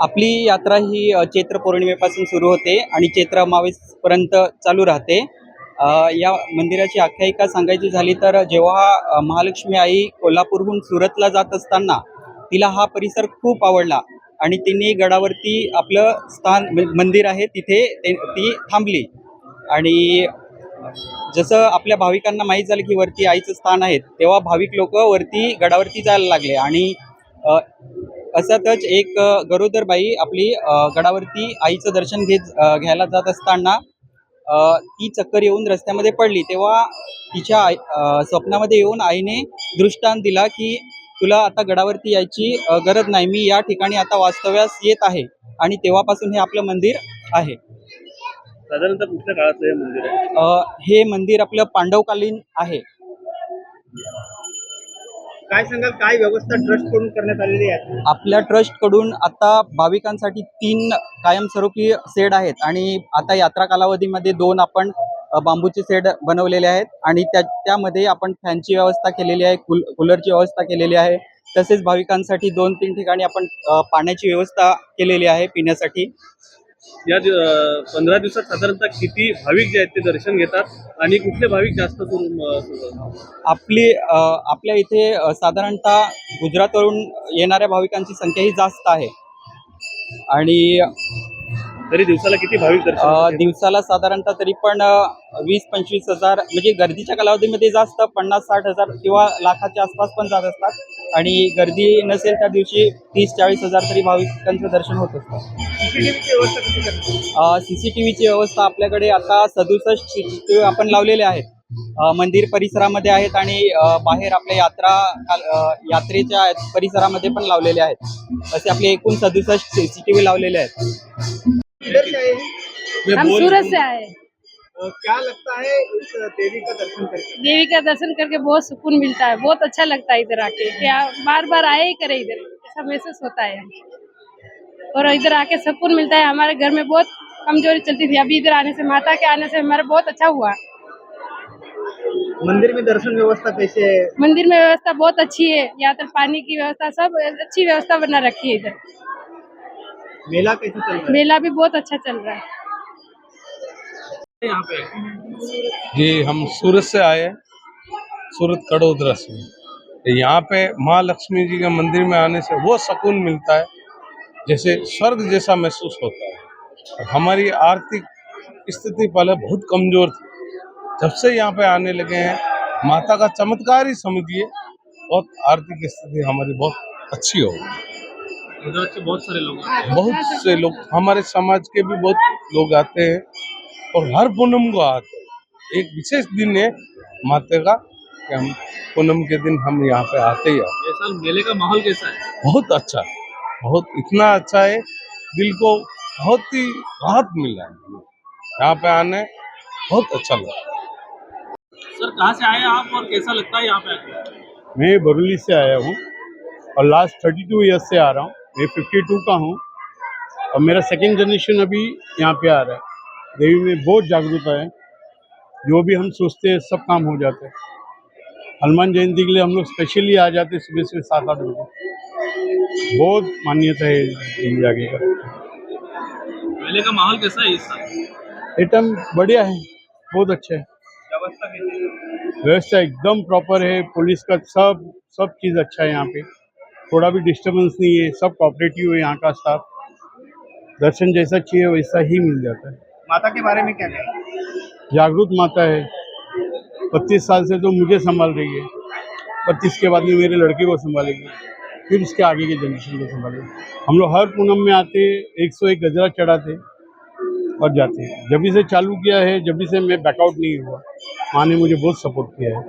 आपली यात्रा ही चैत्र पौर्णिमेपासून सुरू होते आणि चैत्र अमावेसपर्यंत चालू राहते. या मंदिराची आख्यायिका सांगायची झाली तर जेव्हा महालक्ष्मी आई कोल्हापूरहून सुरतला जात असताना तिला हा परिसर खूप आवडला. आणि तिने गडावरती आपलं स्थान म्हणजे मंदिर आहे तिथे ते- ती थांबली. आणि जसं आपल्या भाविकांना माहीत झालं की वरती आईचं स्थान आहे तेव्हा भाविक लोक वरती गडावरती जायला लागले. आणि असतच एक गरोदरबाई आपली गडावरती आईचं दर्शन घेत घ्यायला जात असताना ती चक्कर येऊन रस्त्यामध्ये पडली. तेव्हा तिच्या आई स्वप्नामध्ये येऊन आईने दृष्टांत दिला की तुला आता गडावरती यायची गरज नाही. मी या ठिकाणी आता वास्तव्यास येत आहे आणि तेव्हापासून हे आपलं मंदिर आहे. साधारणतः कुठल्या काळाचं हे मंदिर आहे? अ, हे मंदिर आपलं पांडवकालीन आहे. काय सांगाल? काय व्यवस्था ट्रस्टकडून करण्यात आलेली आहे? आपल्या ट्रस्टकडून आता भाविकांसाठी तीन कायमस्वरूपी सेड आहेत आणि आता यात्रा कालावधीमध्ये दोन आपण बांबूचे सेड बनवलेले आहेत आणि त्या त्यामध्ये आपण फॅनची व्यवस्था केलेली आहे कूल कूलरची व्यवस्था केलेली आहे. तसेच भाविकांसाठी दोन तीन ठिकाणी आपण पाण्याची व्यवस्था केलेली आहे पिण्यासाठी. या पंधरा दिवसात साधारणतः किती भाविक जे आहेत ते दर्शन घेतात आणि कुठले भाविक जास्त करून आपली आपल्या इथे साधारणतः गुजरातवरून येणाऱ्या भाविकांची संख्या ही जास्त आहे. आणि तरी दिवसाला किती भाविक दर्शन दिवसाला साधारणतः तरी पण वीस पंचवीस हजार म्हणजे गर्दीच्या कालावधीमध्ये जास्त पन्नास साठ हजार किंवा लाखाच्या आसपास पण जात असतात. आणि गर्दी नसेल त्या दिवशी तीस चाळीस हजार तरी भाविकांचं दर्शन होत असतं. सी सी टी व्हीची व्यवस्था आपल्याकडे आता सदुसष्ट सी सी टी व्ही आपण लावलेले आहेत. मंदिर परिसरामध्ये आहेत आणि बाहेर आपल्या यात्रा यात्रेच्या परिसरामध्ये पण लावलेले आहेत. असे आपले एकूण सदुसष्ट सी सी टी व्ही लावलेले आहेत. इधर से आए हैं? हम सूरत से आए क्या लगता है इस देवी का दर्शन करके? देवी का दर्शन करके बहुत सुकून मिलता है बहुत अच्छा लगता है इधर आके क्या बार बार आए ही करे इधर ऐसा महसूस होता है। और इधर आके सुकून मिलता है हमारे घर में बहुत कमज़ोरी चलती थी अभी इधर आने से माता के आने से हमारा बहुत अच्छा हुआ। मंदिर में दर्शन व्यवस्था कैसे है? मंदिर में व्यवस्था बहुत अच्छी है यहाँ तक पानी की व्यवस्था सब अच्छी व्यवस्था बना रखी है इधर। मेला कैसे चल रहा है? मेला भी बहुत अच्छा चल रहा है। यहाँ पे? जी हम सूरत से आए हैं। सूरत कड़ोदरा से। यहाँ पे माँ लक्ष्मी जी के मंदिर में आने से वो सुकून मिलता है जैसे स्वर्ग जैसा महसूस होता है। और हमारी आर्थिक स्थिति पहले बहुत कमज़ोर थी। जब से यहाँ पे आने लगे हैं माता का चमत्कार ही समझिए बहुत आर्थिक स्थिति हमारी बहुत अच्छी हो गई। बहुत सारे लोग बहुत से लोग हमारे समाज के भी बहुत लोग आते हैं और हर पूनम को आते हैं। एक विशेष दिन है माता का कि हम पूनम के दिन हम यहाँ पे आते ही आते साल मेले का माहौल कैसा है? बहुत अच्छा है बहुत इतना अच्छा है दिल को बहुत ही राहत मिला है। यहाँ पे आने बहुत अच्छा लगा। सर कहाँ से आए आप और कैसा लगता है यहाँ पे आके? मैं बरेली से आया हूँ और लास्ट थर्टी टू ईयर्स से आ रहा हूँ। मैं फिफ्टी टू का हूँ और मेरा सेकेंड जनरेशन अभी यहाँ पे आ रहा है। देवी में बहुत जागरूकता है। जो भी हम सोचते हैं सब काम हो जाते हैं। हनुमान जयंती के लिए हम लोग स्पेशली आ जाते हैं सुबह सुबह सात आठ बजे। बहुत मान्यता है देवी आगे का। मेले का माहौल कैसा है इस साल? एकदम बढ़िया है। बहुत अच्छा है। है? व्यवस्था एकदम प्रॉपर है। पुलिस का सब सब चीज़ अच्छा है यहाँ पे। थोड़ा भी डिस्टर्बेंस नहीं है सब कॉपरेटिव है यहाँ का स्टाफ दर्शन जैसा चाहिए वैसा ही मिल जाता है। माता के बारे में क्या कहें? जागरूक माता है। पच्चीस साल से तो मुझे संभाल रही है। पच्चीस के बाद में मेरे लड़के को संभालेगी। फिर उसके आगे के जनरेशन को संभालेगी। हम लोग हर पूनम में आते एक सौ एक गजरा चढ़ाते और जाते हैं। जब भी से चालू किया है जब भी से मैं बैकआउट नहीं हुआ माँ ने मुझे बहुत सपोर्ट किया है।